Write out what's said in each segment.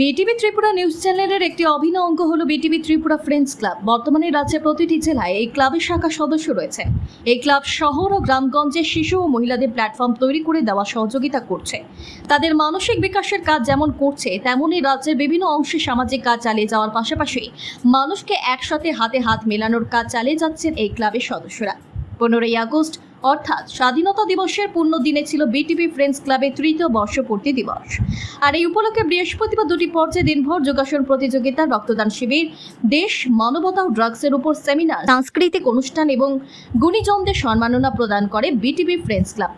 BTV Tripura news চ্যানেলের একটি অভিন্ন অঙ্গ হলো বিটিভি ত্রিপুরা ফ্রেন্ডস ক্লাব বর্তমানে রাজ্যের প্রতিটি জেলায় এই ক্লাবের শাখা সদস্য রয়েছে। এই ক্লাব শহর ও গ্রামগঞ্জে শিশু ও মহিলাদের প্ল্যাটফর্ম তৈরি করে দেওয়া সহযোগিতা করছে। তাদের মানসিক বিকাশের কাজ যেমন করছে, তেমনই রাজ্যের বিভিন্ন অংশে সামাজিক কাজ চালিয়ে যাওয়ার পাশাপাশি মানুষকে একসাথে হাতে হাত মেলানোর কাজ চালিয়ে যাচ্ছেন এই ক্লাবের সদস্যরা। পনেরোই আগস্ট অর্থাৎ স্বাধীনতা দিবসের পূর্ণ দিনে ছিল বিটিভি ফ্রেন্ডস ক্লাবের তৃতীয় বর্ষপূর্তি দিবস। আর এই উপলক্ষে বৃহস্পতিবার দুটি পর্যায়ে দিনভর যোগাসন প্রতিযোগিতা, রক্তদান শিবির, দেশ, মানবতা ও ড্রাগসের উপর সেমিনার, সাংস্কৃতিক অনুষ্ঠান এবং গুণীজনদের সম্মাননা প্রদান করে বিটিভি ফ্রেন্ডস ক্লাব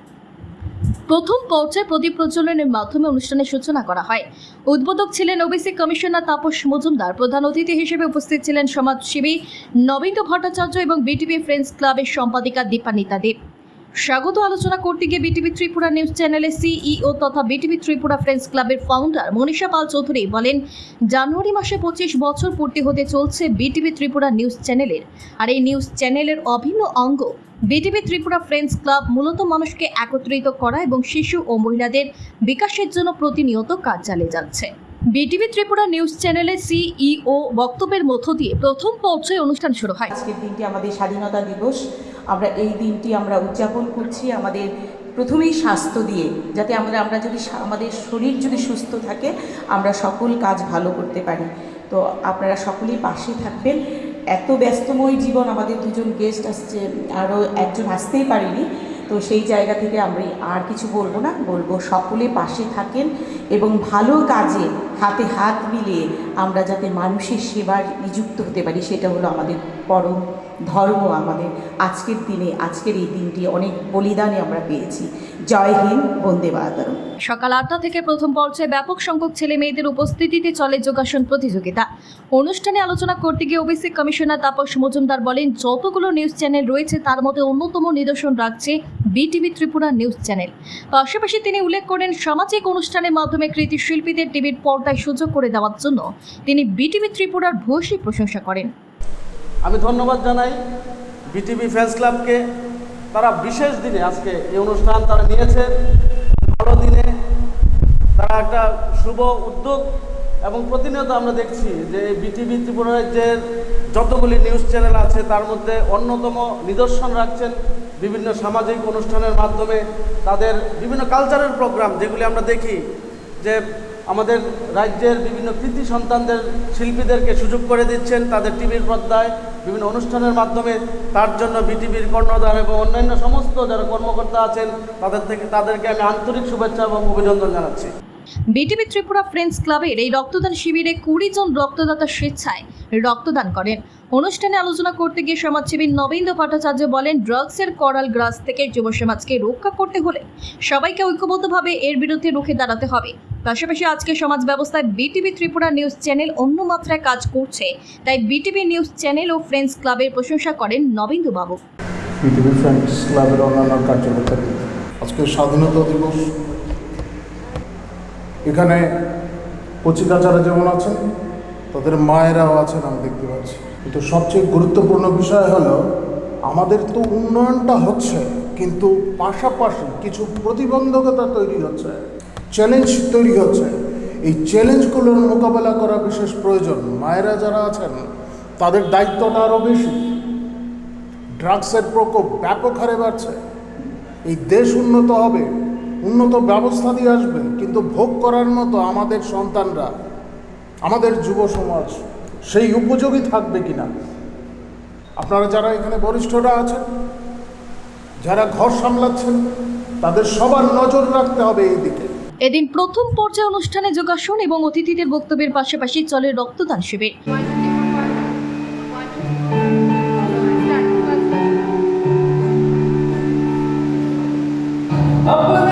প্রথম পর্যায়ে প্রদীপ প্রজ্বলনের মাধ্যমে অনুষ্ঠানের সূচনা করা হয়। উদ্বোধক ছিলেন ওবিসি কমিশনার তাপস মজুমদার। প্রধান অতিথি হিসেবে উপস্থিত ছিলেন সমাজসেবী নবীন্দ্র ভট্টাচার্য এবং বিটিভি ফ্রেন্ডস ক্লাবের সম্পাদিকা দীপানিতা দেব। স্বাগত আলোচনা করতে গিয়ে বিটিভি ত্রিপুরা নিউজ চ্যানেলের সিইও তথা বিটিভি ত্রিপুরা ফ্রেন্ডস ক্লাবের ফাউন্ডার মনীষা পাল চৌধুরী বলেন, জানুয়ারি মাসে পঁচিশ বছর পূর্তি হতে চলছে বিটিভি ত্রিপুরা নিউজ চ্যানেলের। আর এই নিউজ চ্যানেলের অভিন্ন অঙ্গ বিটিভি ত্রিপুরা ফ্রেন্ডস ক্লাব মূলত মানুষকে একত্রিত করা এবং শিশু ও মহিলাদের বিকাশের জন্য প্রতিনিয়ত কাজ চালিয়ে যাচ্ছে। বিটিভি ত্রিপুরা নিউজ চ্যানেলের সিইও বক্তব্যের মধ্য দিয়ে প্রথম পর্যায়ে অনুষ্ঠান শুরু হয়। আজকের দিনটি আমাদের স্বাধীনতা দিবস। আমরা এই দিনটি আমরা উদযাপন করছি আমাদের প্রথমেই স্বাস্থ্য দিয়ে, যাতে আমরা আমরা যদি আমাদের শরীর যদি সুস্থ থাকে, আমরা সকল কাজ ভালো করতে পারি। তো আপনারা সকলেই পাশে থাকবেন। এত ব্যস্তময় জীবন আমাদের দুজন গেস্ট আসছে আরও একজন আসতেই পারেনি। তো সেই জায়গা থেকে আমি আর কিছু বলব না, বলব সকলে পাশে থাকেন এবং ভালো কাজে হাতে হাত মিলিয়ে আমরা যাতে মানুষের সেবার নিযুক্ত হতে পারি, সেটা হলো আমাদের পরম ধর্ম আমাদের আজকের দিনে, আজকের এই দিনটি অনেক বলিদানে আমরা পেয়েছি। জয় হিন্দ, বন্দে মাতরম। সকাল আটটা থেকে প্রথম পর্যায়ে ব্যাপক সংখ্যক ছেলে মেয়েদের উপস্থিতিতে চলে যোগাসন প্রতিযোগিতা। অনুষ্ঠানে আলোচনা করতে গিয়ে ওবিসি কমিশনার তাপস মজুমদার বলেন, যতগুলো নিউজ চ্যানেল রয়েছে, তার মধ্যে অন্যতম নিদর্শন রাখছে বিটিভি ত্রিপুরা নিউজ চ্যানেল। পাশাপাশি তিনি উল্লেখ করেন, সামাজিক অনুষ্ঠানের মাধ্যমে কৃতি শিল্পীদের টিভির পর্দায় সুযোগ করে দেওয়ার জন্য তিনি বিটিভি ত্রিপুরার ভূয়সী প্রশংসা করেন। আমি ধন্যবাদ জানাই বিটিভি ফ্যান্স ক্লাবকে। তারা বিশেষ দিনে আজকে এই অনুষ্ঠান তারা নিয়েছেন ভালো দিনে তারা একটা শুভ উদ্যোগ এবং প্রতিনিয়ত আমরা দেখছি যে বিটিভি ত্রিপুরা রাজ্যের যতগুলি নিউজ চ্যানেল আছে, তার মধ্যে অন্যতম নিদর্শন রাখছেন বিভিন্ন সামাজিক অনুষ্ঠানের মাধ্যমে তাদের বিভিন্ন কালচারাল প্রোগ্রাম যেগুলি আমরা দেখি যে আমাদের রাজ্যের বিভিন্ন কৃতি সন্তানদের শিল্পীদেরকে সুযোগ করে দিচ্ছেন তাদের টিভির পর্দায়, বিভিন্ন অনুষ্ঠানের মাধ্যমে। তার জন্য বিটিভির কর্ণধার এবং অন্যান্য সমস্ত যারা কর্মকর্তা আছেন, তাদের থেকে তাদেরকে আমি আন্তরিক শুভেচ্ছা এবং অভিনন্দন জানাচ্ছি। বিটিভি ত্রিপুরা ফ্রেন্ডস ক্লাবের এই রক্তদান শিবিরে কুড়ি জন রক্তদাতা স্বেচ্ছায় রক্তদান করেন। অনুষ্ঠানে আলোচনা করতে গিয়ে সমাজসেবী নবেন্দ্র ভট্টাচার্য বলেন ড্রাগসের করাল গ্রাস থেকে যুব সমাজকে রক্ষা করতে হলে সবাইকে ঐক্যবদ্ধভাবে এর বিরুদ্ধে রুখে দাঁড়াতে হবে। পাশাপাশি আজকে সমাজ ব্যবস্থায় বিটিভি ত্রিপুরা নিউজ চ্যানেল অন্য মাত্রায় কাজ করছে। তাই বিটিভি নিউজ চ্যানেল ও ফ্রেন্ডস ক্লাবের প্রশংসা করেন নবেন্দু বাবু পৃথিবী ফ্রেন্ডস ক্লাবের অন্যান্য কার্যকর্তা আজকে স্বাধীনতা দিবস। এখানে কচিকাচারা যেমন আছেন, তাদের মায়েরাও আছেন, আমি দেখতে পাচ্ছি। কিন্তু সবচেয়ে গুরুত্বপূর্ণ বিষয় হলো, আমাদের তো উন্নয়নটা হচ্ছে, কিন্তু পাশাপাশি কিছু প্রতিবন্ধকতা তৈরি হচ্ছে। চ্যালেঞ্জ তৈরি হচ্ছে। এই চ্যালেঞ্জগুলোর মোকাবেলা করা বিশেষ প্রয়োজন। মায়েরা যারা আছেন, তাদের দায়িত্বটা আরও বেশি। ড্রাগসের প্রকোপ ব্যাপক হারে বাড়ছে। এই দেশ উন্নত হবে, উন্নত ব্যবস্থা দিয়ে আসবে, কিন্তু ভোগ করার মতো আমাদের সন্তানরা, আমাদের যুব সমাজ, সেই উপযোগী থাকবে কিনা? আপনারা যারা এখানে বরিষ্ঠরা আছেন, যারা ঘর সামলাচ্ছেন, তাদের সবার নজর রাখতে হবে এই দিকে এদিন প্রথম পর্যায়ে অনুষ্ঠানে যোগাসন এবং অতিথিদের বক্তব্যের পাশাপাশি চলে রক্তদান শিবির। Oh,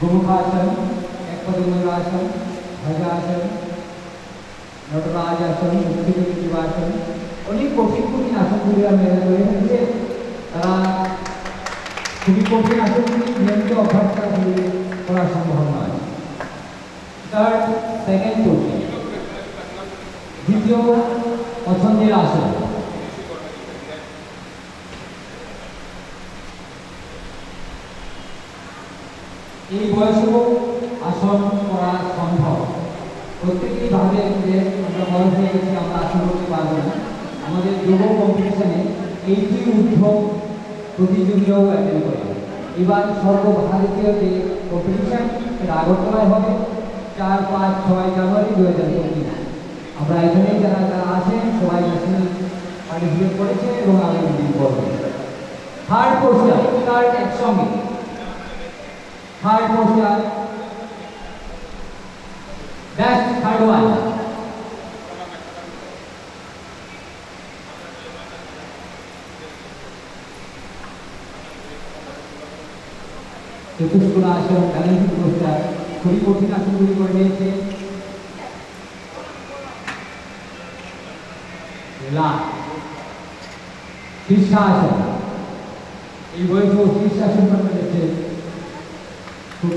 गोमुखासन एक पद्मासन ধ্বজাসন নটরাজ আসন মুক্তিযোগীবাসন অনেক কঠিন কঠিন আসনগুলি আমরা করে থাকছে তারা খুবই কঠিন আসনগুলি নিয়মিত অভ্যাস করা খুবই করা সম্ভব নয় থার্ড সেকেন্ড কোচিং দ্বিতীয় পছন্দের আসন এই বয়সেও আসন করা সম্ভব। প্রত্যেকেই ভাবে যে আমরা বয়স হয়ে গেছি, আমরা আসন করতে পারব না। আমাদের যোগ কম্পিটিশনে এইটি ঊর্ধ্ব প্রতিযোগীরাও অ্যাটেন্ড করে। এবার সর্বভারতীয় যে কম্পিটিশন এটা আগরতলায় হবে, চার, পাঁচ, ছয় জানুয়ারি দু হাজার পঁচিশ আমরা এখানে যারা যারা আছেন, সবাই ন্যাশনাল পার্টিসিপেট করেছে এবং আগামী দিন করবে। থার্ড পোস্টার থার্ড একসঙ্গে third posture best third one চতুষ্কোণ আসন, ব্যালেন্সিং পোস্টার, খুবই কঠিন আসনগুলি করে নিয়েছে। শীর্ষাসন এই বয়সেও শীর্ষাসন করে নিয়েছে।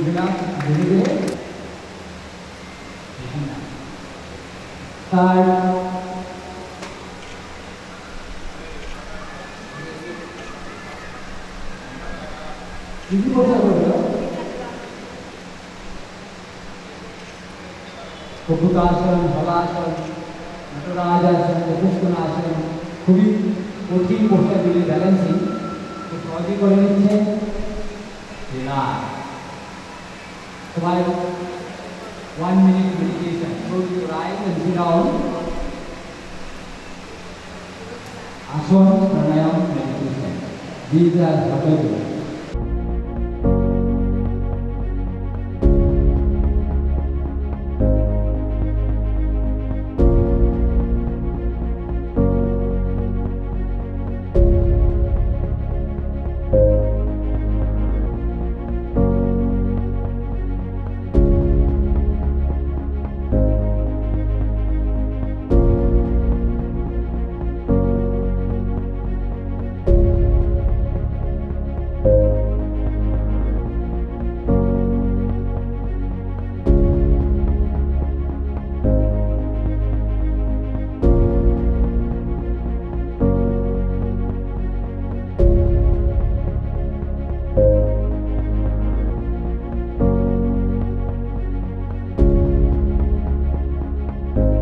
বিরাট ধীরে ধীরে তার দিদি বসে বলল? নটরাজ আসন চতুষ্কোণ আসন খুবই কঠিন পোস্টারগুলি ব্যালেন্সিং খুব করে নিচ্ছে? Relax provide one minute meditation. So you rise and sit down. Aswan Pranayam Meditation. These are Hatha